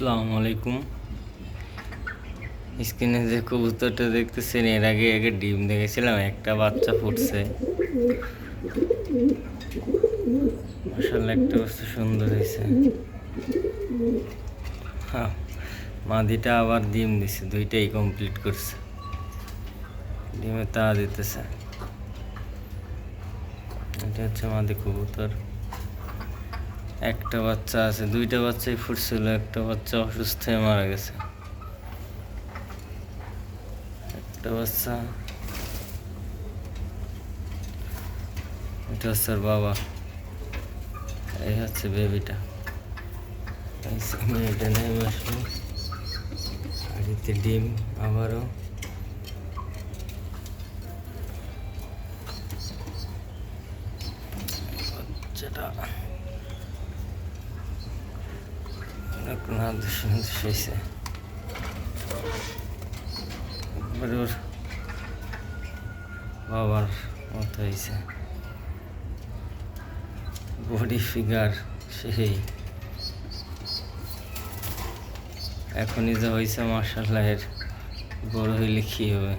আসসালামু আলাইকুম। স্ক্রিনে যে কবুতরটা দেখতেছেন, এর আগে আগে ডিম দেখেছিলাম, একটা বাচ্চা ফুটছে। একটা বস্তু সুন্দর হয়েছে। হ্যাঁ মাদিটা আবার ডিম দিছে, দুইটাই কমপ্লিট করছে। ডিমে তা দিতেছে। এটা হচ্ছে মাদি কবুতর। একটা বাচ্চা আছে, দুইটা বাচ্চাই ফুটছিল, একটা বাচ্চা অসুস্থ হয়ে মারা গেছে। একটা বাচ্চা, এটা হচ্ছে বাবা। এই হচ্ছে বেবিটা মেয়েটা নেমে আসলো। হাড়িতে ডিম আবারও। বাচ্চাটা হাত ধুসে শুয়েছে একবারে ওর বাবার মতো হয়েছে। বডি ফিগার সেই। এখনই যা হয়েছে মার্শাল্লাহ এর বড় হইলে কি হবে?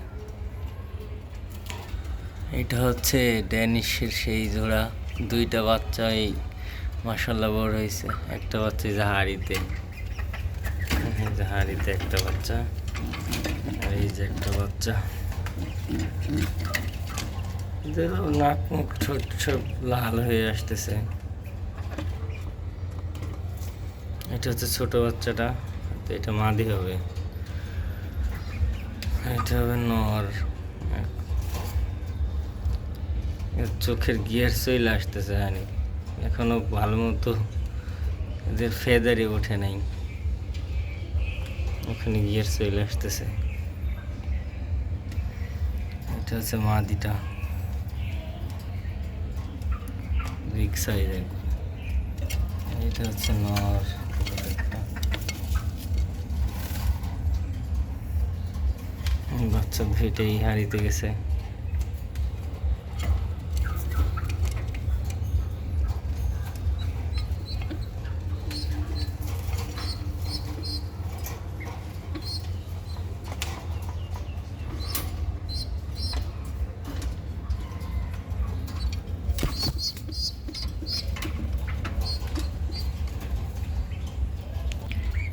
এটা হচ্ছে ড্যানিশের সেই জোড়া। দুইটা বাচ্চা, এই মাসাল্লাহ বড় হয়েছে। একটা বাচ্চা হাড়িতে। হাড়িতে একটা বাচ্চা। আর এই যে একটা বাচ্চা। নাক মুখ ছোট ছোট লাল হয়ে আসতেছে। এটা হচ্ছে ছোট বাচ্চাটা। তো এটা মাদি হবে। এটা হবে নর। চোখের গিয়ার চলে আসতেছে হানি এখনও ভালো মতো এদের ফেদারে ওঠে নাই। ওখানে গিয়ার চলে আসতেছে। এটা হচ্ছে মাদিটা। বিগ সাইজের এটা হচ্ছে নর। বাচ্চা ভিটেই হারিতে গেছে।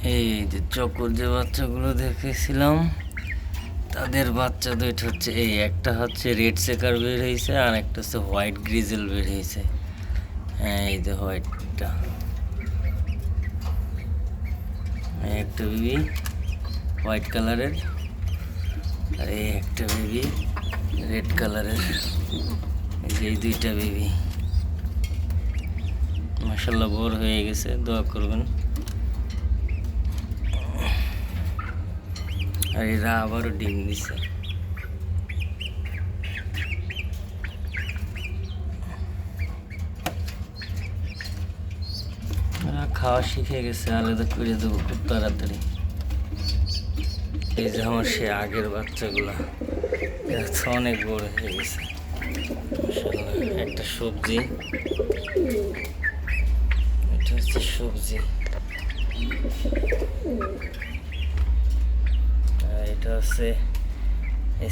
এই যে চকর যে বাচ্চাগুলো দেখেছিলাম, তাদের বাচ্চা দুইটা হচ্ছে এই, একটা হচ্ছে রেড সেকার বের হয়েছে আর একটা হচ্ছে হোয়াইট গ্রিজেল বের হয়েছে। হ্যাঁ এই যে হোয়াইটটা। একটা বেবি, হোয়াইট কালারের। আর এই একটা বেবি, রেড কালারের। এই দুইটা বেবি। মাসাল্লাহ বোর হয়ে গেছে, দোয়া করবেন। আর এরা আবারও ডিম দিছে। খাওয়া শিখে গেছে আলাদা করে দেবো খুব তাড়াতাড়ি। এই যে আমার সে আগের বাচ্চাগুলা অনেক বড় হয়ে গেছে। একটা সবজি। এটা হচ্ছে সবজি। এটা হচ্ছে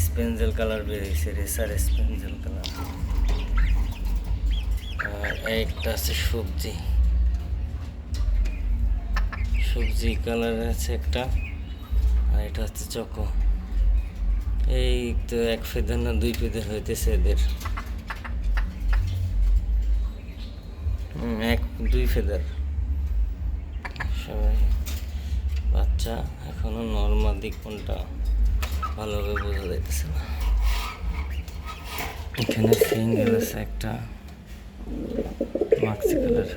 স্পেঞ্জেল কালার বেরিয়েছে রেসার স্পেঞ্জেল কালার। আর একটা আছে সবজি। সবজি কালার আছে একটা, আর এটা হচ্ছে চকো। এই তো এক ফেদার না দুই ফেদার হইতেছে এদের। এক, দুই ফেদার। বাচ্চা, এখনও নর্মাল দিক কোনটা ভালোভাবে বোঝা যাইতেছে না। এখানে সিঙ্গেল আছে একটা মাক্সি কালার